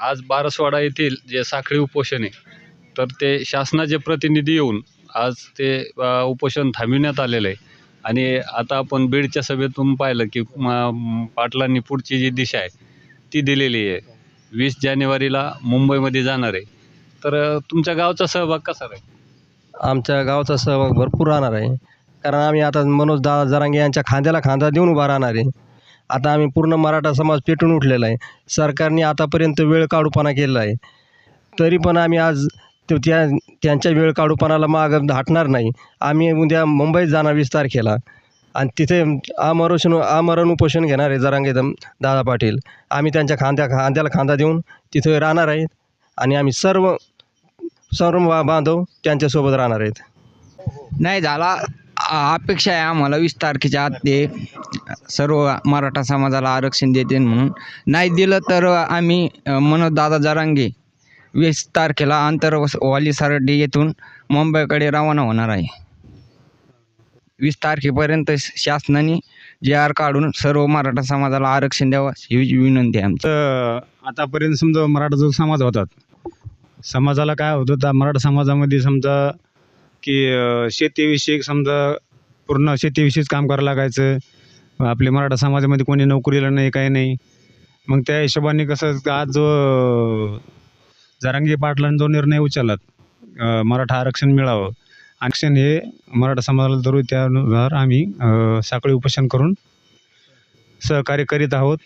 आज बारसवाडा येथील जे साखळी उपोषण आहे तर ते शासनाचे प्रतिनिधी येऊन आज ते उपोषण थांबविण्यात आलेलं आहे. आणि आता आपण बीडच्या सभेतून पाहिलं की पाटलांनी पुढची जी दिशा आहे ती दिलेली आहे. वीस जानेवारीला मुंबईमध्ये जाणार आहे. तर तुमच्या गावचा सहभाग कसा राहील? आमच्या गावचा सहभाग भरपूर राहणार आहे. कारण आम्ही आता मनोज दा जरांगे यांच्या खांद्याला खांदा देऊन उभा राहणार आहे. आता आम्ही पूर्ण मराठा समाज पेटून उठलेला आहे. सरकारने आतापर्यंत वेळ काढूपणा केलेला आहे. तरी पण आम्ही आज तो त्या त्यांच्या वेळ काढूपणाला माग हटणार नाही. आम्ही उद्या मुंबईत जाणार वीस तारखेला. आणि तिथे आमरोषण आमरण उपोषण घेणार आहे जरांगे दम दादा पाटील. आम्ही त्यांच्या खांद्या खांद्याला खांदा देऊन तिथे राहणार आहेत. आणि आम्ही सर्व सर्व बांधव त्यांच्यासोबत राहणार आहेत. नाही झाला. आ- अपेक्षा आहे आम्हाला. वीस तारखेच्या आत ते सर्व मराठा समाजाला आरक्षण देते म्हणून. नाही दिलं तर आम्ही अ, दादा जरांगे वीस तारखेला आंतरवाली सरडी येथून मुंबईकडे रवाना होणार आहे. वीस तारखेपर्यंत शासनाने जे आर काढून सर्व मराठा समाजाला आरक्षण द्यावं ही विनंती आहे आमची. तर आतापर्यंत समजा मराठा जो समाज होतात समाजाला काय होतं त्या मराठा समाजामध्ये समजा की शेतीविषयी समजा पूर्ण शेतीविषयीच काम करावं लागायचं. आपले मराठा समाजामध्ये कोणी नोकरीला नाही काही नाही. मग त्या हिशोबाने कसं आज जो अं, जरांगी पाटलांनी जो निर्णय उचलत मराठा आरक्षण मिळावं. आरक्षण हे मराठा समाजाला जरूर त्यानुसार आम्ही साखळी उपोषण करून सहकार्य करीत आहोत.